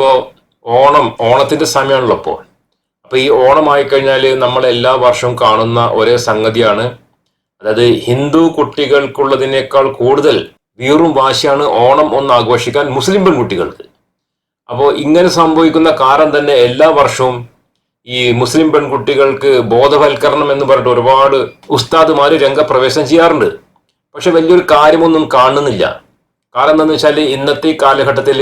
ഇപ്പോ ഓണം ഓണത്തിന്റെ സമയമാണല്ലോ അപ്പോൾ അപ്പൊ ഈ ഓണം കഴിഞ്ഞാൽ നമ്മൾ എല്ലാ വർഷവും കാണുന്ന ഒരേ സംഗതിയാണ്. അതായത് ഹിന്ദു കുട്ടികൾക്കുള്ളതിനേക്കാൾ കൂടുതൽ വീറും വാശിയാണ് ഓണം ഒന്ന് ആഘോഷിക്കാൻ മുസ്ലിം പെൺകുട്ടികൾക്ക്. അപ്പോൾ ഇങ്ങനെ സംഭവിക്കുന്ന കാരണം തന്നെ എല്ലാ വർഷവും ഈ മുസ്ലിം പെൺകുട്ടികൾക്ക് ബോധവൽക്കരണം എന്ന് പറഞ്ഞിട്ട് ഒരുപാട് ഉസ്താദുമാർ രംഗപ്രവേശനം ചെയ്യാറുണ്ട്. പക്ഷെ വലിയൊരു കാര്യമൊന്നും കാണുന്നില്ല. കാരണം എന്താണെന്ന് വെച്ചാൽ ഇന്നത്തെ കാലഘട്ടത്തിൽ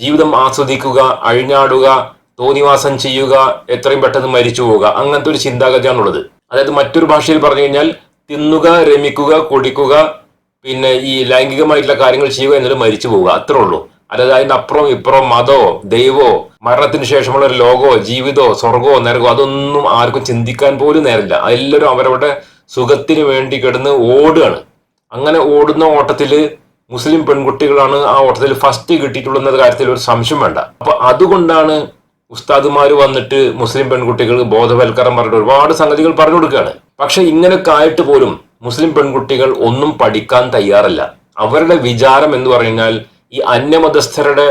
ജീവിതം ആസ്വദിക്കുക അഴിഞ്ഞാടുക തോന്നിവാസം ചെയ്യുക എത്രയും പെട്ടെന്ന് മരിച്ചു പോവുക. അങ്ങനത്തെ ഒരു ചിന്താഗതിയാണുള്ളത്. അതായത് മറ്റൊരു ഭാഷയിൽ പറഞ്ഞു കഴിഞ്ഞാൽ തിന്നുക രമിക്കുക കുടിക്കുക പിന്നെ ഈ ലൈംഗികമായിട്ടുള്ള കാര്യങ്ങൾ ചെയ്യുക എന്നിട്ട് മരിച്ചു പോവുക. അത്രേ ഉള്ളൂ. അതായത് അതിന്റെ അപ്പുറം ഇപ്പുറം മതോ ദൈവോ മരണത്തിന് ശേഷമുള്ള ഒരു ലോകോ ജീവിതോ സ്വർഗോ നരകോ അതൊന്നും ആർക്കും ചിന്തിക്കാൻ പോലും നേരില്ല എല്ലാവരും അവരവരുടെ സുഖത്തിന് വേണ്ടി കിടന്ന് ഓടുകയാണ്. അങ്ങനെ ഓടുന്ന ഓട്ടത്തിൽ മുസ്ലിം പെൺകുട്ടികളാണ് ആ ഓട്ടത്തിൽ ഫസ്റ്റ് കിട്ടിയിട്ടുള്ള കാര്യത്തിൽ ഒരു സംശയം വേണ്ട. അപ്പൊ അതുകൊണ്ടാണ് ഉസ്താദുമാർ വന്നിട്ട് മുസ്ലിം പെൺകുട്ടികൾ ബോധവൽക്കരണം പറഞ്ഞിട്ട് ഒരുപാട് സംഗതികൾ പറഞ്ഞു കൊടുക്കുകയാണ്. പക്ഷെ ഇങ്ങനൊക്കെ ആയിട്ട് പോലും മുസ്ലിം പെൺകുട്ടികൾ ഒന്നും പഠിക്കാൻ തയ്യാറല്ല. അവരുടെ വിചാരം എന്ന് പറഞ്ഞാൽ ഈ അന്യമതസ്ഥരുടെ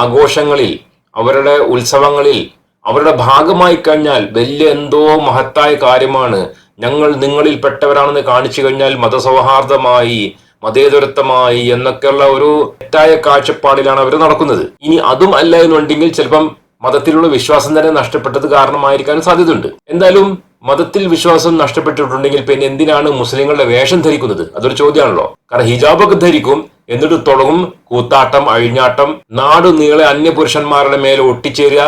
ആഘോഷങ്ങളിൽ അവരുടെ ഉത്സവങ്ങളിൽ അവരുടെ ഭാഗമായി കഴിഞ്ഞാൽ വലിയ എന്തോ മഹത്തായ കാര്യമാണ് ഞങ്ങൾ നിങ്ങളിൽ പെട്ടവരാണെന്ന് കാണിച്ചു കഴിഞ്ഞാൽ മതസൗഹാർദ്ദമായി മതേതരത്വമായി എന്നൊക്കെയുള്ള ഒരു തെറ്റായ കാഴ്ചപ്പാടിലാണ് അവർ നടക്കുന്നത്. ഇനി അതും അല്ല എന്നുണ്ടെങ്കിൽ ചിലപ്പം മതത്തിലുള്ള വിശ്വാസം തന്നെ നഷ്ടപ്പെട്ടത് കാരണമായിരിക്കാൻ സാധ്യതയുണ്ട്. എന്തായാലും മതത്തിൽ വിശ്വാസം നഷ്ടപ്പെട്ടിട്ടുണ്ടെങ്കിൽ പിന്നെ എന്തിനാണ് മുസ്ലിങ്ങളുടെ വേഷം ധരിക്കുന്നത്? അതൊരു ചോദ്യമാണല്ലോ. കാരണം ഹിജാബൊക്കെ ധരിക്കും എന്നിട്ട് തുടങ്ങും കൂത്താട്ടം അഴിഞ്ഞാട്ടം നാടു നീളെ അന്യപുരുഷന്മാരുടെ മേലെ ഒട്ടിച്ചേരുക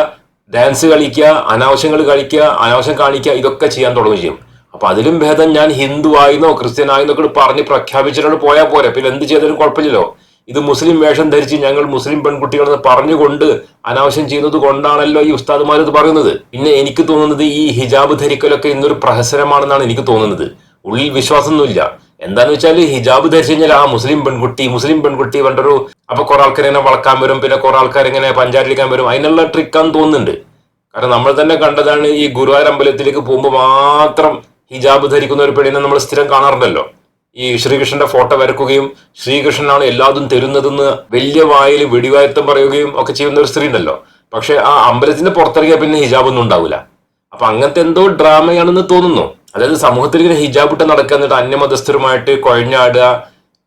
ഡാൻസ് കളിക്കുക അനാവശ്യങ്ങൾ കളിക്കുക അനാവശ്യം കാണിക്കുക ഇതൊക്കെ ചെയ്യാൻ തുടങ്ങുകയും ചെയ്യും. അപ്പൊ അതിലും ഭേദം ഞാൻ ഹിന്ദു ആയിരുന്നോ ക്രിസ്ത്യൻ ആയിരുന്നോ പറഞ്ഞ് പ്രഖ്യാപിച്ചിട്ട് പോയാൽ പോരെ. പിന്നെ എന്ത് ചെയ്താലും കുഴപ്പമില്ലല്ലോ. ഇത് മുസ്ലിം വേഷം ധരിച്ച് ഞങ്ങൾ മുസ്ലിം പെൺകുട്ടികളെന്ന് പറഞ്ഞുകൊണ്ട് അനാവശ്യം ചെയ്യുന്നത് കൊണ്ടാണല്ലോ ഈ ഉസ്താദുമാർ ഇത് പറയുന്നത്. പിന്നെ എനിക്ക് തോന്നുന്നത് ഈ ഹിജാബ് ധരിക്കലൊക്കെ ഇന്നൊരു പ്രഹസനമാണെന്നാണ് എനിക്ക് തോന്നുന്നത്. ഉള്ളിൽ വിശ്വാസമൊന്നുമില്ല. എന്താന്ന് വെച്ചാൽ ഹിജാബ് ധരിച്ചു കഴിഞ്ഞാൽ ആ മുസ്ലിം പെൺകുട്ടി മുസ്ലിം പെൺകുട്ടി വേണ്ടൊരു അപ്പൊ കുറെ ആൾക്കാർ ഇങ്ങനെ വളക്കാൻ വരും പിന്നെ കുറെ ആൾക്കാർ ഇങ്ങനെ പഞ്ചായത്തിലിക്കാൻ വരും. അതിനുള്ള ട്രിക്കാന്ന് തോന്നുന്നുണ്ട്. കാരണം നമ്മൾ തന്നെ കണ്ടതാണ് ഈ ഗുരുവായൂർ അമ്പലത്തിലേക്ക് പോകുമ്പോൾ മാത്രം ഹിജാബ് ധരിക്കുന്ന ഒരു പെണ്ണിനെ നമ്മൾ സ്ഥിരം കാണാറുണ്ടല്ലോ. ഈ ശ്രീകൃഷ്ണന്റെ ഫോട്ടോ വരക്കുകയും ശ്രീകൃഷ്ണനാണ് എല്ലാതും തരുന്നതെന്ന് വലിയ വായിൽ വെടിവായത്തം പറയുകയും ഒക്കെ ചെയ്യുന്ന ഒരു സ്ത്രീ ഉണ്ടല്ലോ. പക്ഷെ ആ അമ്പലത്തിന്റെ പുറത്തിറങ്ങിയാൽ പിന്നെ ഹിജാബ് ഒന്നും ഉണ്ടാവില്ല അപ്പൊ അങ്ങനത്തെ എന്തോ ഡ്രാമയാണെന്ന് തോന്നുന്നു. അതായത് സമൂഹത്തിൽ ഇങ്ങനെ ഹിജാബ് ഇട്ട് നടക്കുക എന്നിട്ട് അന്യമതസ്ഥരുമായിട്ട് കുഴഞ്ഞാടുക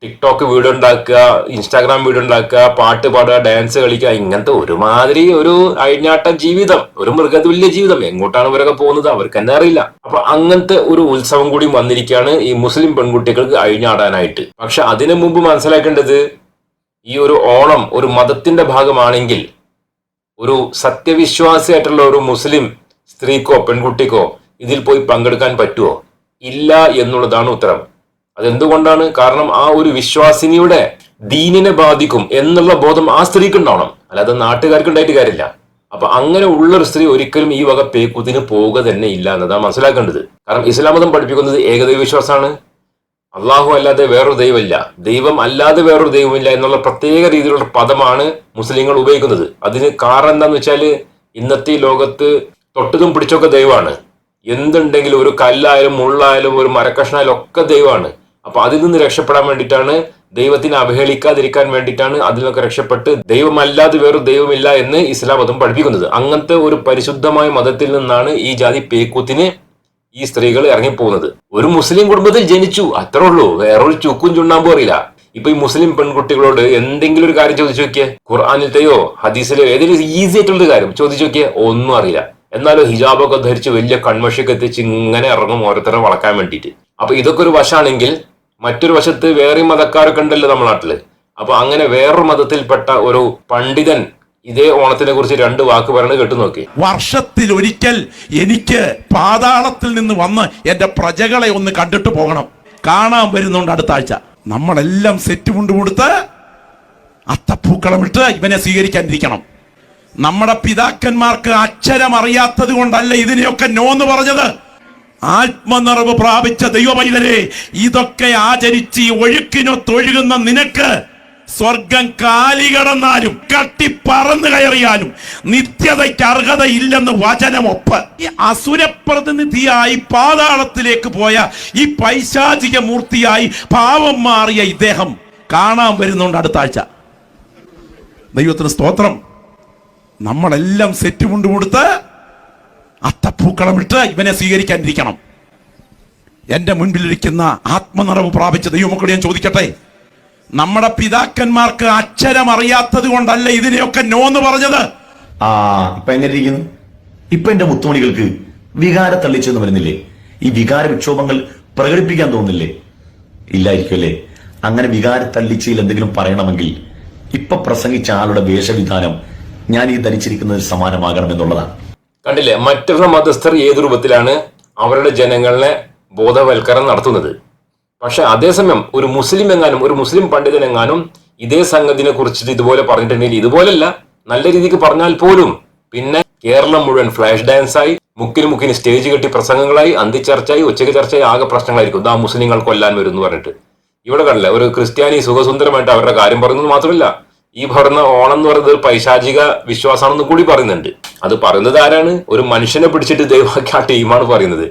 ടിക്ടോക്ക് വീഡിയോ ഉണ്ടാക്കുക ഇൻസ്റ്റാഗ്രാം വീഡിയോ ഉണ്ടാക്കുക പാട്ട് പാടുക ഡാൻസ് കളിക്കുക ഇങ്ങനത്തെ ഒരുമാതിരി ഒരു അഴിഞ്ഞാട്ട ജീവിതം ഒരു മൃഗതുല്യ ജീവിതം. എങ്ങോട്ടാണ് ഇവരൊക്കെ പോകുന്നത് അവർക്ക് തന്നെ അറിയില്ല. അപ്പൊ അങ്ങനത്തെ ഒരു ഉത്സവം കൂടി വന്നിരിക്കുകയാണ് ഈ മുസ്ലിം പെൺകുട്ടികൾക്ക് അഴിഞ്ഞാടാനായിട്ട്. പക്ഷെ അതിനു മുമ്പ് മനസ്സിലാക്കേണ്ടത് ഈ ഒരു ഓണം ഒരു മതത്തിന്റെ ഭാഗമാണെങ്കിൽ ഒരു സത്യവിശ്വാസിയായിട്ടുള്ള ഒരു മുസ്ലിം സ്ത്രീക്കോ പെൺകുട്ടിക്കോ ഇതിൽ പോയി പങ്കെടുക്കാൻ പറ്റുമോ ഇല്ല എന്നുള്ളതാണ് ഉത്തരം. അതെന്തുകൊണ്ടാണ്? കാരണം ആ ഒരു വിശ്വാസിനിയുടെ ദീനിനെ ബാധിക്കും എന്നുള്ള ബോധം ആ സ്ത്രീക്ക് ഉണ്ടാവണം അല്ലാതെ നാട്ടുകാർക്ക് ഉണ്ടായിട്ട് കാര്യമില്ല. അപ്പൊ അങ്ങനെ ഉള്ള ഒരു സ്ത്രീ ഒരിക്കലും ഈ വക പേക്കുത്തിന് പോവുക തന്നെ ഇല്ല എന്നതാണ് മനസ്സിലാക്കേണ്ടത്. കാരണം ഇസ്ലാം മതം പഠിപ്പിക്കുന്നത് ഏകദൈവ വിശ്വാസമാണ്. അള്ളാഹു അല്ലാതെ വേറൊരു ദൈവമില്ല. ദൈവം അല്ലാതെ വേറൊരു ദൈവമില്ല എന്നുള്ള പ്രത്യേക രീതിയിലുള്ള പദമാണ് മുസ്ലിങ്ങൾ ഉപയോഗിക്കുന്നത്. അതിന് കാരണം എന്താന്ന് വെച്ചാൽ ഇന്നത്തെ ലോകത്ത് തൊട്ടതും പിടിച്ചൊക്കെ ദൈവമാണ്. എന്തുണ്ടെങ്കിലും ഒരു കല്ലായാലും മുള്ളായാലും ഒരു മരക്കഷ്ണായാലും ഒക്കെ ദൈവമാണ്. അപ്പൊ അതിൽ നിന്ന് രക്ഷപ്പെടാൻ വേണ്ടിയിട്ടാണ് ദൈവത്തിനെ അവഹേളിക്കാതിരിക്കാൻ വേണ്ടിയിട്ടാണ് അതിൽ നിന്നൊക്കെ രക്ഷപ്പെട്ട് ദൈവമല്ലാതെ വേറൊരു ദൈവമില്ല എന്ന് ഇസ്ലാം മതം പഠിപ്പിക്കുന്നത്. അങ്ങനത്തെ ഒരു പരിശുദ്ധമായ മതത്തിൽ നിന്നാണ് ഈ ജാതി പേക്കൂത്തിന് ഈ സ്ത്രീകൾ ഇറങ്ങിപ്പോകുന്നത്. ഒരു മുസ്ലിം കുടുംബത്തിൽ ജനിച്ചു അത്രേ ഉള്ളൂ. വേറൊരു ചുക്കും ചുണ്ണാൻ അറിയില്ല ഇപ്പൊ ഈ മുസ്ലിം പെൺകുട്ടികളോട് എന്തെങ്കിലും ഒരു കാര്യം ചോദിച്ചു നോക്കിയേ? ഖുർആാനിലത്തെയോ ഹദീസിലെയോ ഏതെങ്കിലും ഈസി ആയിട്ടുള്ള കാര്യം ചോദിച്ചു നോക്കിയേ? ഒന്നും അറിയില്ല. എന്നാലും ഹിജാബൊക്കെ ധരിച്ച് വലിയ കൺമഷിയൊക്കെ ഇങ്ങനെ ഇറങ്ങും ഓരോരുത്തരെ വളക്കാൻ വേണ്ടിയിട്ട്. അപ്പൊ ഇതൊക്കെ ഒരു വശമാണെങ്കിൽ മറ്റൊരു വശത്ത് വേറെ മതക്കാരൊക്കെ ഉണ്ടല്ലോ നമ്മുടെ നാട്ടിൽ അപ്പൊ അങ്ങനെ വേറൊരു മതത്തിൽപ്പെട്ട ഒരു പണ്ഡിതൻ ഇതേ ഓണത്തിനെ കുറിച്ച് രണ്ട് വാക്ക് പറഞ്ഞ് കേട്ടു നോക്കി. വർഷത്തിൽ ഒരിക്കൽ എനിക്ക് പാതാളത്തിൽ നിന്ന് വന്ന് എന്റെ പ്രജകളെ ഒന്ന് കണ്ടിട്ട് പോകണം. കാണാൻ വരുന്നുണ്ട് അടുത്ത ആഴ്ച. നമ്മളെല്ലാം സെറ്റ് മുണ്ട് കൊടുത്ത് അത്തപ്പൂക്കളം ഇട്ട് ഇവനെ സ്വീകരിക്കാനിരിക്കണം. നമ്മുടെ പിതാക്കന്മാർക്ക് അക്ഷരം അറിയാത്തത് കൊണ്ടല്ല ഇതിനെയൊക്കെ നോന്ന് പറഞ്ഞത്. ആത്മനിറവ് പ്രാപിച്ച ദൈവമൈതരെ ഇതൊക്കെ ആചരിച്ച് ഒഴുക്കിനൊത്തൊഴുകുന്ന നിനക്ക് സ്വർഗം കാലികടന്നാലും കട്ടി പറന്നു കയറിയാലും നിത്യതയ്ക്ക് അർഹതയില്ലെന്ന് വചനമൊപ്പ്. ഈ അസുരപ്രതിനിധിയായി പാതാളത്തിലേക്ക് പോയ ഈ പൈശാചിക മൂർത്തിയായി പാവം മാറിയ ഇദ്ദേഹം കാണാൻ വരുന്നുണ്ട് അടുത്ത ആഴ്ച. ദൈവത്തിന് സ്തോത്രം. നമ്മളെല്ലാം സെറ്റ് മുണ്ട് കൊടുത്ത് അത്തപ്പൂക്കളം ഇട്ട് ഇവനെ സ്വീകരിക്കാനിരിക്കണം. എന്റെ മുൻപിലിരിക്കുന്ന ആത്മനിറവ് പ്രാപിച്ച ദൈവമക്കളെ ഞാൻ ചോദിക്കട്ടെ? നമ്മുടെ പിതാക്കന്മാർക്ക് അക്ഷരം അറിയാത്തത് കൊണ്ടല്ല ഇതിനെയൊക്കെ നോന്ന് പറഞ്ഞത്? ആ ഇപ്പൊ എങ്ങനെ ഇരിക്കുന്നു ഇപ്പൊ എന്റെ മുത്തുമണികൾക്ക് വികാര തള്ളിച്ചെന്ന് വരുന്നില്ലേ? ഈ വികാര വിക്ഷോഭങ്ങൾ പ്രകടിപ്പിക്കാൻ തോന്നില്ലേ ഇല്ലായിരിക്കുമല്ലേ? അങ്ങനെ വികാര തള്ളിച്ചയിൽ എന്തെങ്കിലും പറയണമെങ്കിൽ ഇപ്പൊ പ്രസംഗിച്ച ആളുടെ വേഷവിധാനം ഞാൻ ഈ ധരിച്ചിരിക്കുന്നതിന് സമാനമാകണം എന്നുള്ളതാണ് കണ്ടില്ലേ? മറ്റുള്ള മതസ്ഥർ ഏത് രൂപത്തിലാണ് അവരുടെ ജനങ്ങളെ ബോധവൽക്കരണം നടത്തുന്നത്? പക്ഷെ അതേസമയം ഒരു മുസ്ലിം എങ്ങാനും ഒരു മുസ്ലിം പണ്ഡിതൻ എങ്ങാനും ഇതേ സംഗതിനെ കുറിച്ചിട്ട് ഇതുപോലെ പറഞ്ഞിട്ടുണ്ടെങ്കിൽ ഇതുപോലല്ല. നല്ല രീതിക്ക് പറഞ്ഞാൽ പോലും പിന്നെ കേരളം മുഴുവൻ ഫ്ലാഷ് ഡാൻസ് ആയി മുക്കിന് മുക്കിന് സ്റ്റേജ് കെട്ടി പ്രസംഗങ്ങളായി അന്തിച്ചർച്ചയായി ഉച്ചയ്ക്ക് ചർച്ചയായി ആകെ പ്രശ്നങ്ങളായിരിക്കും. ഇതാ മുസ്ലിങ്ങൾ കൊല്ലാൻ വരും എന്ന് പറഞ്ഞിട്ട്. ഇവിടെ കണ്ടില്ല? ഒരു ക്രിസ്ത്യാനി സുഖസുന്ദരമായിട്ട് അവരുടെ കാര്യം പറയുന്നത് മാത്രമല്ല ഈ ഭരണ ഓണം എന്ന് പറയുന്നത് പൈശാചിക വിശ്വാസമാണെന്ന് കൂടി പറയുന്നുണ്ട്. അത് പറയുന്നത് ആരാണ്? ഒരു മനുഷ്യനെ പിടിച്ചിട്ട് ദൈവമാക്കി ആ ടീമാണ് പറയുന്നത്.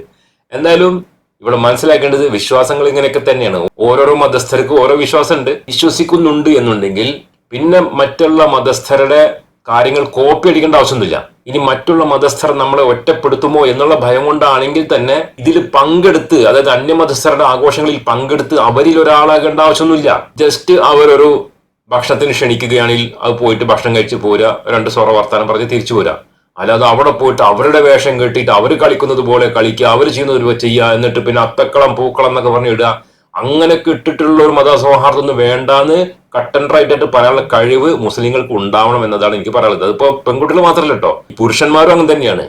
എന്തായാലും ഇവിടെ മനസ്സിലാക്കേണ്ടത് വിശ്വാസങ്ങൾ ഇങ്ങനെയൊക്കെ തന്നെയാണ്. ഓരോരോ മതസ്ഥർക്ക് ഓരോ വിശ്വാസമുണ്ട്. വിശ്വസിക്കുന്നുണ്ട് എന്നുണ്ടെങ്കിൽ പിന്നെ മറ്റുള്ള മതസ്ഥരുടെ കാര്യങ്ങൾ കോപ്പി അടിക്കേണ്ട ആവശ്യമൊന്നുമില്ല. ഇനി മറ്റുള്ള മതസ്ഥർ നമ്മളെ ഒറ്റപ്പെടുത്തുമോ എന്നുള്ള ഭയം കൊണ്ടാണെങ്കിൽ തന്നെ ഇതിൽ പങ്കെടുത്ത് അതായത് അന്യമതസ്ഥരുടെ ആഘോഷങ്ങളിൽ പങ്കെടുത്ത് അവരിൽ ഒരാളാകേണ്ട ആവശ്യമൊന്നുമില്ല. ജസ്റ്റ് അവരൊരു ഭക്ഷണത്തിന് ക്ഷണിക്കുകയാണെങ്കിൽ അത് പോയിട്ട് ഭക്ഷണം കഴിച്ച് പോരുക രണ്ട് സ്വറ വർത്താനം പറഞ്ഞ് തിരിച്ചു പോരുക. അല്ലാതെ അവിടെ പോയിട്ട് അവരുടെ വേഷം കെട്ടിയിട്ട് അവർ കളിക്കുന്നത് പോലെ കളിക്കുക അവർ ചെയ്യുന്നത് ചെയ്യുക എന്നിട്ട് പിന്നെ അത്തക്കളം പൂക്കളം എന്നൊക്കെ പറഞ്ഞ് ഇടുക. അങ്ങനെ കിട്ടിട്ടുള്ള ഒരു മതസൗഹാർദ്ദം ഒന്നും വേണ്ടാന്ന് കട്ടൻ റൈറ്റ് ആയിട്ട് പറയാനുള്ള കഴിവ് മുസ്ലിങ്ങൾക്ക് ഉണ്ടാവണം എന്നതാണ് എനിക്ക് പറയാനുള്ളത്. അതിപ്പോ പെൺകുട്ടികൾ മാത്രമല്ല കേട്ടോ. പുരുഷന്മാരും അങ്ങനെ തന്നെയാണ്.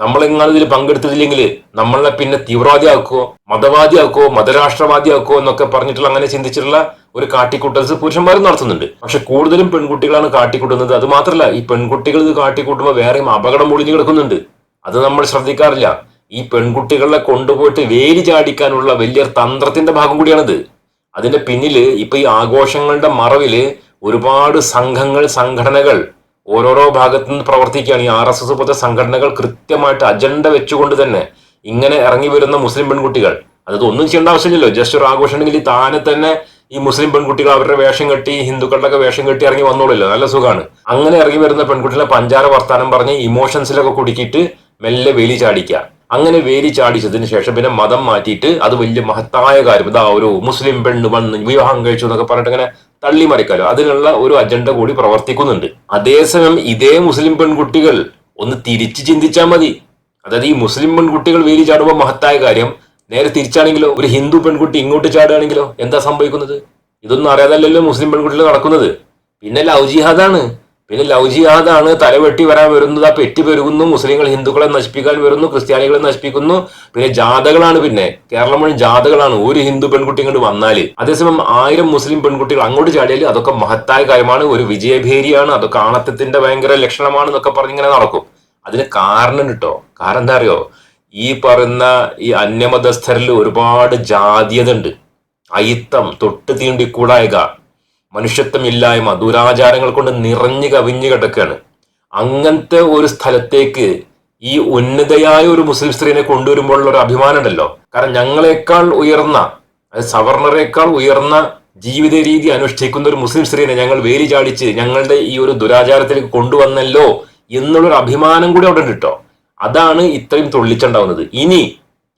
നമ്മൾ എങ്ങനെ ഇതിൽ പങ്കെടുത്തില്ലെങ്കിൽ നമ്മളെ പിന്നെ തീവ്രവാദിയാക്കുവോ മതവാദിയാക്കുവോ മതരാഷ്ട്രവാദിയാക്കുവോ എന്നൊക്കെ പറഞ്ഞിട്ടുള്ള അങ്ങനെ ചിന്തിച്ചിട്ടുള്ള ഒരു കാട്ടിക്കൂട്ടൽ പുരുഷന്മാരും നടത്തുന്നുണ്ട്. പക്ഷെ കൂടുതലും പെൺകുട്ടികളാണ് കാട്ടിക്കൂട്ടുന്നത്. അത് മാത്രമല്ല ഈ പെൺകുട്ടികൾ ഇത് കാട്ടിക്കൂട്ടുമ്പോൾ വേറെയും അപകടം ഒളിഞ്ഞു കിടക്കുന്നുണ്ട്. അത് നമ്മൾ ശ്രദ്ധിക്കാറില്ല. ഈ പെൺകുട്ടികളെ കൊണ്ടുപോയിട്ട് വേലി ചാടിക്കാനുള്ള വലിയ തന്ത്രത്തിന്റെ ഭാഗം കൂടിയാണിത്. അതിന്റെ പിന്നിൽ ഇപ്പൊ ഈ ആഘോഷങ്ങളുടെ മറവിൽ ഒരുപാട് സംഘങ്ങൾ സംഘടനകൾ ഓരോരോ ഭാഗത്തു നിന്ന് പ്രവർത്തിക്കുകയാണ്. ഈ ആർ എസ് എസ് പോലത്തെ സംഘടനകൾ കൃത്യമായിട്ട് അജണ്ട വെച്ചുകൊണ്ട് തന്നെ ഇങ്ങനെ ഇറങ്ങി വരുന്ന മുസ്ലിം പെൺകുട്ടികൾ. അതൊന്നും ചെയ്യേണ്ട ആവശ്യമില്ലല്ലോ. ജസ്റ്റ് ഒരു ആഘോഷം ഉണ്ടെങ്കിൽ താനെ തന്നെ ഈ മുസ്ലിം പെൺകുട്ടികൾ അവരുടെ വേഷം കെട്ടി ഹിന്ദുക്കളുടെ ഒക്കെ വേഷം കെട്ടി ഇറങ്ങി വന്നോളില്ല. നല്ല സുഖമാണ് അങ്ങനെ ഇറങ്ങി വരുന്ന പെൺകുട്ടികളെ പഞ്ചാര വർത്താനം പറഞ്ഞ് ഇമോഷൻസിലൊക്കെ കുടുക്കിയിട്ട് മെല്ലെ വേലി ചാടിക്കുക. അങ്ങനെ വേലി ചാടിച്ചതിന് ശേഷം പിന്നെ മതം മാറ്റിയിട്ട് അത് വലിയ മഹത്തായ കാര്യം. ഇതാ ഒരു മുസ്ലിം പെണ്ണ് വന്ന് വിവാഹം കഴിച്ചു എന്നൊക്കെ പറഞ്ഞിട്ട് ഇങ്ങനെ തള്ളി മറിക്കാലോ അതിനുള്ള ഒരു അജണ്ട കൂടി പ്രവർത്തിക്കുന്നുണ്ട്. അതേസമയം ഇതേ മുസ്ലിം പെൺകുട്ടികൾ ഒന്ന് തിരിച്ചു ചിന്തിച്ചാൽ മതി. അതായത് ഈ മുസ്ലിം പെൺകുട്ടികൾ വേലി ചാടുമ്പോൾ മഹത്തായ കാര്യം നേരെ തിരിച്ചാണെങ്കിലോ? ഒരു ഹിന്ദു പെൺകുട്ടി ഇങ്ങോട്ട് ചാടുകയാണെങ്കിലോ? എന്താ സംഭവിക്കുന്നത്? ഇതൊന്നും അറിയാതല്ലല്ലോ മുസ്ലിം പെൺകുട്ടികൾ നടക്കുന്നത്. പിന്നെ ലവ് ജിഹാദാണ്. പിന്നെ ലവ് ജിഹാദാണ് തലവെട്ടി വരാൻ വരുന്നത്. ആ പെറ്റി പെരുകുന്നു മുസ്ലിങ്ങൾ ഹിന്ദുക്കളെ നശിപ്പിക്കാൻ വരുന്നു ക്രിസ്ത്യാനികളെ നശിപ്പിക്കുന്നു. പിന്നെ ജാഥകളാണ് പിന്നെ. കേരളം മുഴുവൻ ജാഥകളാണ്. ഒരു ഹിന്ദു പെൺകുട്ടി ഇങ്ങോട്ട് വന്നാൽ അതേസമയം ആയിരം മുസ്ലിം പെൺകുട്ടികൾ അങ്ങോട്ട് ചാടിയാൽ അതൊക്കെ മഹത്തായ കാര്യമാണ്. ഒരു വിജയഭേരിയാണ്. അതൊക്കെ ആണത്തത്തിന്റെ ഭയങ്കര ലക്ഷണമാണ് എന്നൊക്കെ പറഞ്ഞിങ്ങനെ നടക്കും. അതിന് കാരണം കിട്ടോ കാരണം എന്താ അറിയോ? ഈ പറയുന്ന ഈ അന്യമതസ്ഥരിൽ ഒരുപാട് ജാതീയത ഉണ്ട് അയിത്തം തൊട്ട് തീണ്ടിക്കൂടായക മനുഷ്യത്വമില്ലായ്മ ദുരാചാരങ്ങൾ കൊണ്ട് നിറഞ്ഞു കവിഞ്ഞു കിടക്കുകയാണ്. അങ്ങനത്തെ ഒരു സ്ഥലത്തേക്ക് ഈ ഉന്നതയായ ഒരു മുസ്ലിം സ്ത്രീനെ കൊണ്ടുവരുമ്പോഴുള്ള ഒരു അഭിമാനം ഉണ്ടല്ലോ. കാരണം ഞങ്ങളെക്കാൾ ഉയർന്ന സവർണറേക്കാൾ ഉയർന്ന ജീവിത രീതി അനുഷ്ഠിക്കുന്ന ഒരു മുസ്ലിം സ്ത്രീനെ ഞങ്ങൾ വേലി ചാടിച്ച് ഞങ്ങളുടെ ഈ ഒരു ദുരാചാരത്തിലേക്ക് കൊണ്ടുവന്നല്ലോ എന്നുള്ളൊരു അഭിമാനം കൂടി അവിടെ ഉണ്ട് കേട്ടോ. അതാണ് ഇത്രയും തുള്ളിച്ചുണ്ടാവുന്നത്. ഇനി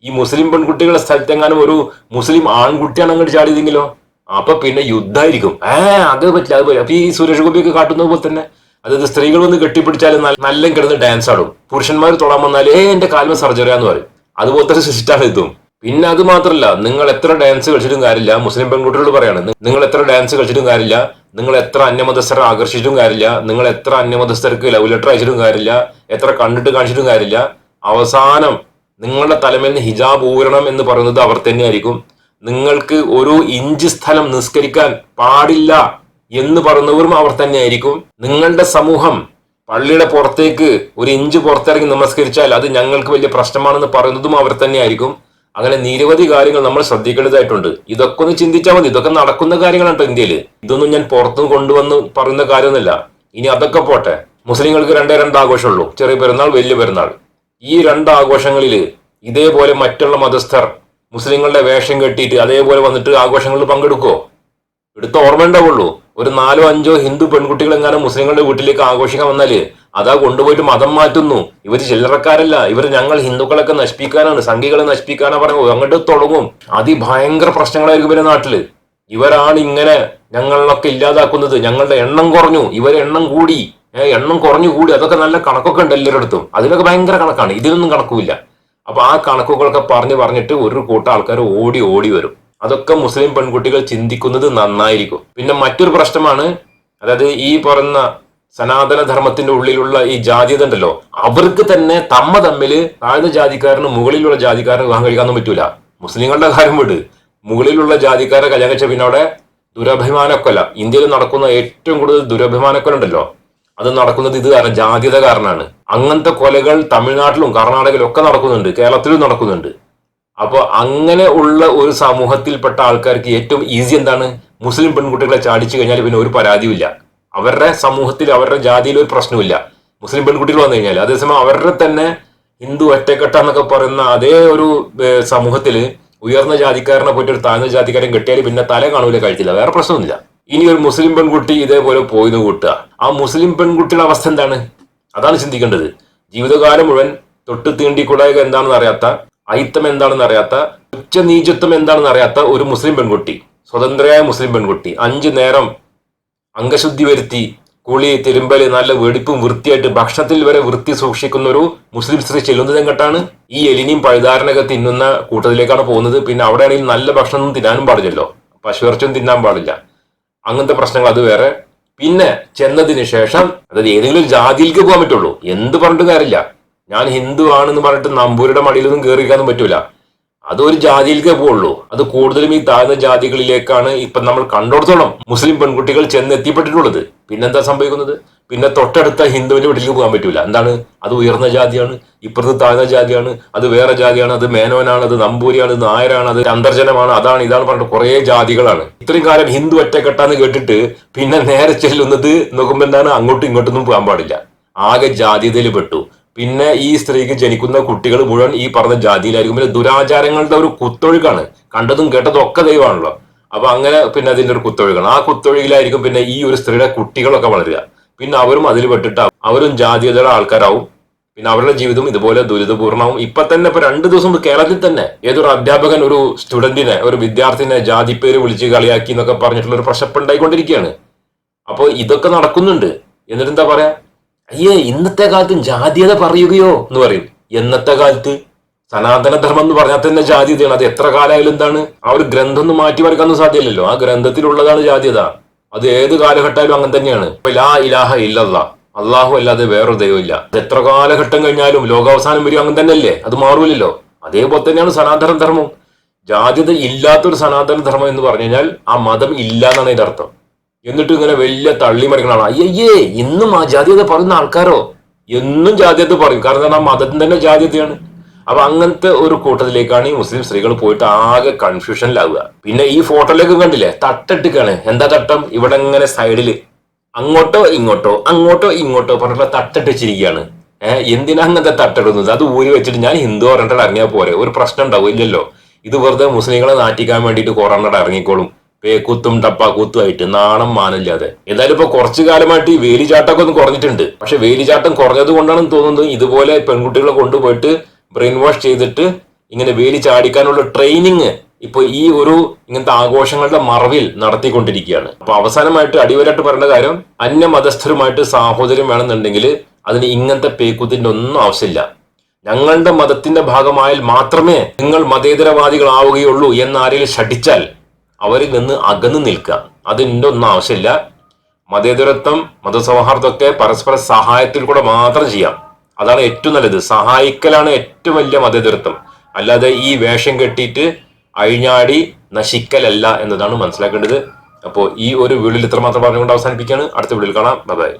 ഈ മുസ്ലിം പെൺകുട്ടികളെ സ്ഥലത്തെങ്ങാനും ഒരു മുസ്ലിം ആൺകുട്ടിയാണ് അങ്ങോട്ട് ചാടിയതെങ്കിലോ? അപ്പൊ പിന്നെ യുദ്ധമായിരിക്കും ഏ അത് പറ്റില്ല അത് പറ്റില്ല. അപ്പൊ ഈ സുരേഷ് ഗോപിയൊക്കെ കാട്ടുന്നത് പോലെ തന്നെ. അതായത് സ്ത്രീകൾ വന്ന് കെട്ടിപ്പിടിച്ചാൽ നല്ല കിടന്ന് ഡാൻസ് ആടും. പുരുഷന്മാർ തൊടാൻ വന്നാൽ ഏ എന്റെ കാൽമ സർജറി എന്ന് പറയും. അതുപോലത്തെ സിസ്റ്റാണ് ഇതും. പിന്നെ അത് മാത്രമല്ല നിങ്ങൾ എത്ര ഡാൻസ് കളിച്ചിട്ടും കാര്യമില്ല. മുസ്ലിം പെൺകുട്ടികളോട് പറയാണ് നിങ്ങൾ എത്ര ഡാൻസ് കളിച്ചിട്ടും കാര്യമില്ല. നിങ്ങൾ എത്ര അന്യമതസ്ഥരെ ആകർഷിച്ചിട്ടും കാര്യമില്ല. നിങ്ങൾ എത്ര അന്യമതസ്ഥർക്ക് ലവ് ലെറ്റർ അയച്ചിട്ടും കാര്യമില്ല. എത്ര കണ്ടിട്ട് കാണിച്ചിട്ടും കാര്യമില്ല. അവസാനം നിങ്ങളുടെ തലമേൽ നിന്ന് ഹിജാബ് ഊരണം എന്ന് പറയുന്നത് അവർ തന്നെയായിരിക്കും. നിങ്ങൾക്ക് ഒരു ഇഞ്ച് സ്ഥലം നിസ്കരിക്കാൻ പാടില്ല എന്ന് പറയുന്നവരും അവർ തന്നെയായിരിക്കും. നിങ്ങളുടെ സമൂഹം പള്ളിയുടെ പുറത്തേക്ക് ഒരു ഇഞ്ച് പുറത്തിറങ്ങി നമസ്കരിച്ചാൽ അത് ഞങ്ങൾക്ക് വലിയ പ്രശ്നമാണെന്ന് പറയുന്നതും അവർ തന്നെയായിരിക്കും. അങ്ങനെ നിരവധി കാര്യങ്ങൾ നമ്മൾ ശ്രദ്ധിക്കേണ്ടതായിട്ടുണ്ട്. ഇതൊക്കെ ഒന്ന് ചിന്തിച്ചാൽ മതി. ഇതൊക്കെ നടക്കുന്ന കാര്യങ്ങളാണ് ഇന്ത്യയിൽ ഇതൊന്നും ഞാൻ പുറത്തു കൊണ്ടുവന്ന് പറയുന്ന കാര്യമൊന്നുമില്ല. ഇനി അതൊക്കെ പോട്ടെ. മുസ്ലിങ്ങൾക്ക് രണ്ടേ രണ്ട് ആഘോഷമുള്ളൂ. ചെറിയ പെരുന്നാൾ വലിയ പെരുന്നാൾ. ഈ രണ്ട് ആഘോഷങ്ങളിൽ ഇതേപോലെ മറ്റുള്ള മതസ്ഥർ മുസ്ലിങ്ങളുടെ വേഷം കെട്ടിയിട്ട് അതേപോലെ വന്നിട്ട് ആഘോഷങ്ങളിൽ പങ്കെടുക്കുമോ എടുത്ത ഓർമ്മ ഉണ്ടാവുള്ളൂ ഒരു നാലോ അഞ്ചോ ഹിന്ദു പെൺകുട്ടികൾ എങ്ങാനും മുസ്ലിങ്ങളുടെ വീട്ടിലേക്ക് ആഘോഷിക്കാൻ വന്നാൽ അതാ കൊണ്ടുപോയിട്ട് മതം മാറ്റുന്നു. ഇവർ ചില്ലറക്കാരല്ല. ഇവർ ഞങ്ങൾ ഹിന്ദുക്കളൊക്കെ നശിപ്പിക്കാനാണ് സംഘികളെ നശിപ്പിക്കാനാണ് പറഞ്ഞു അങ്ങോട്ട് തുടങ്ങും. അതിഭയങ്കര പ്രശ്നങ്ങളായിരിക്കും ഇവരുടെ നാട്ടിൽ. ഇവരാണ് ഇങ്ങനെ ഞങ്ങളൊക്കെ ഇല്ലാതാക്കുന്നത്. ഞങ്ങളുടെ എണ്ണം കുറഞ്ഞു. ഇവരെ എണ്ണം കൂടി. എണ്ണം കുറഞ്ഞു കൂടി. അതൊക്കെ നല്ല കണക്കൊക്കെ ഉണ്ട് എല്ലാവരുടെ അതിനൊക്കെ ഭയങ്കര കണക്കാണ്. ഇതിനൊന്നും കണക്കുമില്ല. അപ്പൊ ആ കണക്കുകളൊക്കെ പറഞ്ഞു പറഞ്ഞിട്ട് ഒരു കൂട്ടം ആൾക്കാർ ഓടി ഓടി വരും. അതൊക്കെ മുസ്ലിം പെൺകുട്ടികൾ ചിന്തിക്കുന്നത് നന്നായിരിക്കും. പിന്നെ മറ്റൊരു പ്രശ്നമാണ് അതായത് ഈ പറയുന്ന സനാതന ധർമ്മത്തിന്റെ ഉള്ളിലുള്ള ഈ ജാതിയത ഉണ്ടല്ലോ അവർക്ക് തന്നെ തമ്മ തമ്മിൽ താഴ്ന്ന ജാതിക്കാരനും മുകളിലുള്ള ജാതിക്കാരനും വിവാഹം കഴിക്കാനൊന്നും പറ്റൂല. മുസ്ലിങ്ങളുടെ കാര്യം വിട്. മുകളിലുള്ള ജാതിക്കാരെ കല്യാണം കഴിച്ച പിന്നെ അവിടെ ദുരഭിമാനക്കൊല ഇന്ത്യയിൽ നടക്കുന്ന ഏറ്റവും കൂടുതൽ ദുരഭിമാനക്കൊല ഉണ്ടല്ലോ അത് നടക്കുന്നത് ഇത് കാരണം ജാതിയത കാരണമാണ് അങ്ങനത്തെ കൊലകൾ തമിഴ്നാട്ടിലും കർണാടകയിലും ഒക്കെ നടക്കുന്നുണ്ട്. കേരളത്തിലും നടക്കുന്നുണ്ട്. അപ്പോൾ അങ്ങനെ ഉള്ള ഒരു സമൂഹത്തിൽപ്പെട്ട ആൾക്കാർക്ക് ഏറ്റവും ഈസി എന്താണ്? മുസ്ലിം പെൺകുട്ടികളെ ചാടിച്ചു കഴിഞ്ഞാൽ പിന്നെ ഒരു പരാതിയുമില്ല. അവരുടെ സമൂഹത്തിൽ അവരുടെ ജാതിയിൽ ഒരു പ്രശ്നമില്ല മുസ്ലിം പെൺകുട്ടികൾ വന്നു കഴിഞ്ഞാൽ അതേസമയം അവരുടെ തന്നെ ഹിന്ദു ഒറ്റക്കെട്ട എന്നൊക്കെ പറയുന്ന അതേ ഒരു സമൂഹത്തിൽ ഉയർന്ന ജാതിക്കാരനെ പോയിട്ട് ഒരു താഴ്ന്ന ജാതിക്കാരൻ കിട്ടിയാൽ പിന്നെ തല കാണൂല കഴിച്ചില്ല വേറെ പ്രശ്നമൊന്നുമില്ല ഇനി ഒരു മുസ്ലിം പെൺകുട്ടി ഇതേപോലെ പോയിന്ന് കൂട്ടുക. ആ മുസ്ലിം പെൺകുട്ടിയുടെ അവസ്ഥ എന്താണ്? അതാണ് ചിന്തിക്കേണ്ടത്. ജീവിതകാലം മുഴുവൻ തൊട്ട് തീണ്ടിക്കൂടായ്ക എന്താണെന്ന് അറിയാത്ത അയിത്തം എന്താണെന്ന് അറിയാത്ത ഉച്ചനീചത്വം എന്താണെന്ന് അറിയാത്ത ഒരു മുസ്ലിം പെൺകുട്ടി. സ്വതന്ത്രയായ മുസ്ലിം പെൺകുട്ടി. അഞ്ചു നേരം അംഗശുദ്ധി വരുത്തി കുളി തിരുമ്പൽ നല്ല വെടിപ്പും വൃത്തിയായിട്ട് ഭക്ഷണത്തിൽ വരെ വൃത്തി സൂക്ഷിക്കുന്ന ഒരു മുസ്ലിം സ്ത്രീ ചെല്ലുന്നത് എങ്ങോട്ടാണ്? ഈ എലിനെയും പഴുതാരനൊക്കെ തിന്നുന്ന കൂട്ടത്തിലേക്കാണ് പോകുന്നത്. പിന്നെ അവിടെ ആണെങ്കിൽ നല്ല ഭക്ഷണം തിന്നാനും പാടില്ലല്ലോ. പശുവിറച്ചും തിന്നാൻ പാടില്ല. അങ്ങനത്തെ പ്രശ്നങ്ങൾ അത് വേറെ. പിന്നെ ചെന്നതിന് ശേഷം അതായത് ഏതെങ്കിലും ഒരു ജാതിയിലേക്ക് പോകാൻ പറ്റുള്ളൂ. എന്ത് പറഞ്ഞിട്ട് കാര്യമില്ല. ഞാൻ ഹിന്ദു ആണെന്ന് പറഞ്ഞിട്ട് നമ്പൂരുടെ മടിയിലൊന്നും കയറിക്കാനും പറ്റൂല. അതൊരു ജാതിയിലേക്കേ പോവുള്ളൂ. അത് കൂടുതലും ഈ താഴ്ന്ന ജാതികളിലേക്കാണ് ഇപ്പം നമ്മൾ കണ്ടോടത്തോളം മുസ്ലിം പെൺകുട്ടികൾ ചെന്ന് എത്തിപ്പെട്ടിട്ടുള്ളത് പിന്നെന്താ സംഭവിക്കുന്നത്? പിന്നെ തൊട്ടടുത്ത ഹിന്ദുവിന്റെ വീട്ടിലേക്ക് പോകാൻ പറ്റൂല. എന്താണ്? അത് ഉയർന്ന ജാതിയാണ് ഇപ്പുറത്ത് താഴ്ന്ന ജാതിയാണ് അത് വേറെ ജാതിയാണ് അത് മേനോനാണ് അത് നമ്പൂരിയാണ് അത് നായരാണ് അത് അന്തർജനമാണ് അതാണ് ഇതാണ് പറഞ്ഞിട്ട് കുറേ ജാതികളാണ്. ഇത്രയും കാലം ഹിന്ദു ഒറ്റക്കെട്ടാന്ന് കേട്ടിട്ട് പിന്നെ നേരെ ചെല്ലുന്നത് നോക്കുമ്പോൾ എന്താണ്? അങ്ങോട്ടും ഇങ്ങോട്ടൊന്നും പോകാൻ പാടില്ല. ആകെ ജാതിയതയിൽ പെട്ടു. പിന്നെ ഈ സ്ത്രീക്ക് ജനിക്കുന്ന കുട്ടികൾ മുഴുവൻ ഈ പറഞ്ഞ ജാതിയിലായിരിക്കും. പിന്നെ ദുരാചാരങ്ങളുടെ ഒരു കുത്തൊഴുക്കാണ് കണ്ടതും കേട്ടതും ഒക്കെ ദൈവമാണല്ലോ. അപ്പൊ അങ്ങനെ പിന്നെ അതിന്റെ ഒരു കുത്തൊഴുകാണ്. ആ കുത്തൊഴുകിലായിരിക്കും പിന്നെ ഈ ഒരു സ്ത്രീയുടെ കുട്ടികളൊക്കെ വളരുക. പിന്നെ അവരും അതിൽ പെട്ടിട്ട് അവരും ജാതീയതയുടെ ആൾക്കാരാവും. പിന്നെ അവരുടെ ജീവിതം ഇതുപോലെ ദുരിതപൂർണവും ഇപ്പൊ തന്നെ ഇപ്പൊ രണ്ടു ദിവസം കേരളത്തിൽ തന്നെ ഏതൊരു അധ്യാപകൻ ഒരു സ്റ്റുഡന്റിനെ ഒരു വിദ്യാർത്ഥിനെ ജാതി പേര് വിളിച്ച് കളിയാക്കി എന്നൊക്കെ പറഞ്ഞിട്ടുള്ള ഒരു പ്രശപ്പുണ്ടായിക്കൊണ്ടിരിക്കുകയാണ് അപ്പോൾ ഇതൊക്കെ നടക്കുന്നുണ്ട്. എന്നിട്ട് എന്താ പറയാ? അയ്യേ ഇന്നത്തെ കാലത്ത് ജാതീയത പറയുകയോ? എന്ന് പറയും. എന്നത്തെ കാലത്ത് സനാതന ധർമ്മം എന്ന് പറഞ്ഞാൽ തന്നെ ജാതീയതയാണ് അത് എത്ര കാലമായാലും എന്താണ്? ആ ഒരു ഗ്രന്ഥം ഒന്ന് മാറ്റി വരക്കാനൊന്നും സാധ്യമല്ലല്ലോ ആ ഗ്രന്ഥത്തിലുള്ളതാണ് ജാതീയത അത് ഏത് കാലഘട്ടമായാലും അങ്ങനെ തന്നെയാണ്. ലാ ഇലാഹ ഇല്ലല്ല. അള്ളാഹു അല്ലാതെ വേറൊരു ദൈവമില്ല. അത് എത്ര കാലഘട്ടം കഴിഞ്ഞാലും ലോകാവസാനം വരും അങ്ങനെ തന്നെയല്ലേ? അത് മാറൂലല്ലോ. അതേപോലെ തന്നെയാണ് സനാതന ധർമ്മം ജാതിത ഇല്ലാത്തൊരു സനാതന ധർമ്മം എന്ന് പറഞ്ഞു കഴിഞ്ഞാൽ ആ മതം ഇല്ല എന്നാണ് അതിന്റെ അർത്ഥം. എന്നിട്ട് ഇങ്ങനെ വലിയ തള്ളി മറിക്കണാണ് അയ്യേ ഇന്നും ആ ജാതീയത പറയുന്ന ആൾക്കാരോ? എന്നും ജാതീയത പറയും. കാരണം ആ മതത്തിന് തന്നെ ജാതീയതയാണ്. അപ്പൊ അങ്ങനത്തെ ഒരു കൂട്ടത്തിലേക്കാണ് ഈ മുസ്ലിം സ്ത്രീകൾ പോയിട്ട് ആകെ കൺഫ്യൂഷനിലാവുക പിന്നെ ഈ ഫോട്ടോയിലേക്ക് കണ്ടില്ലേ? തട്ടിട്ടിക്കാണ് എന്താ തട്ടം? ഇവിടെ ഇങ്ങനെ സൈഡിൽ അങ്ങോട്ടോ ഇങ്ങോട്ടോ അങ്ങോട്ടോ ഇങ്ങോട്ടോ പറഞ്ഞിട്ടുള്ള തട്ടിട്ടിച്ചിരിക്കുകയാണ് ഏഹ് എന്തിനാ അങ്ങനത്തെ തട്ടിടുന്നത്? അത് ഊരി വെച്ചിട്ട് ഞാൻ ഹിന്ദു പറഞ്ഞിട്ട് ഇറങ്ങിയാൽ പോരെ. ഒരു പ്രശ്നം ഉണ്ടാവും ഇല്ലല്ലോ ഇത് വെറുതെ മുസ്ലിങ്ങളെ നാറ്റിക്കാൻ വേണ്ടിയിട്ട് കൊറോണയുടെ ഇറങ്ങിക്കോളും. പേക്കൂത്തും ടപ്പാക്കൂത്തും ആയിട്ട് നാണം മാനില്ലാതെ. എന്തായാലും ഇപ്പൊ കുറച്ചു കാലമായിട്ട് ഈ വേലിചാട്ടമൊക്കെ ഒന്ന് കുറഞ്ഞിട്ടുണ്ട്. പക്ഷെ വേലിചാട്ടം കുറഞ്ഞത് കൊണ്ടാണെന്ന് തോന്നുന്നത് ഇതുപോലെ പെൺകുട്ടികളെ കൊണ്ടുപോയിട്ട് ബ്രെയിൻ വാഷ് ചെയ്തിട്ട് ഇങ്ങനെ വേലി ചാടിക്കാനുള്ള ട്രെയിനിങ് ഇപ്പൊ ഈ ഒരു ഇങ്ങനത്തെ ആഘോഷങ്ങളുടെ മറവിൽ നടത്തിക്കൊണ്ടിരിക്കുകയാണ്. അപ്പൊ അവസാനമായിട്ട് അടിവരായിട്ട് പറയേണ്ട കാര്യം അന്യമതസ്ഥരുമായിട്ട് സാഹോദര്യം വേണമെന്നുണ്ടെങ്കിൽ അതിന് ഇങ്ങനത്തെ പേക്കൂത്തിന്റെ ഒന്നും ആവശ്യമില്ല. ഞങ്ങളുടെ മതത്തിന്റെ ഭാഗമായാൽ മാത്രമേ നിങ്ങൾ മതേതരവാദികളാവുകയുള്ളൂ എന്ന് ആരെങ്കിലും ശഠിച്ചാൽ അവരിൽ നിന്ന് അകന്നു നിൽക്കുക. അതിന്റെ ഒന്നും ആവശ്യമില്ല. മതേതരത്വം മതസൗഹാർദ്ദമൊക്കെ പരസ്പര സഹായത്തിൽ കൂടെ മാത്രം ചെയ്യാം. അതാണ് ഏറ്റവും നല്ലത്. സഹായിക്കലാണ് ഏറ്റവും വലിയ മതേതരത്വം. അല്ലാതെ ഈ വേഷം കെട്ടിയിട്ട് അഴിഞ്ഞാടി നശിക്കലല്ല എന്നതാണ് മനസ്സിലാക്കേണ്ടത്. അപ്പോൾ ഈ ഒരു വീഡിയോയിൽ ഇത്രമാത്രം പറഞ്ഞുകൊണ്ട് അവസാനിപ്പിക്കുകയാണ്. അടുത്ത വീഡിയോയിൽ കാണാം. ബൈ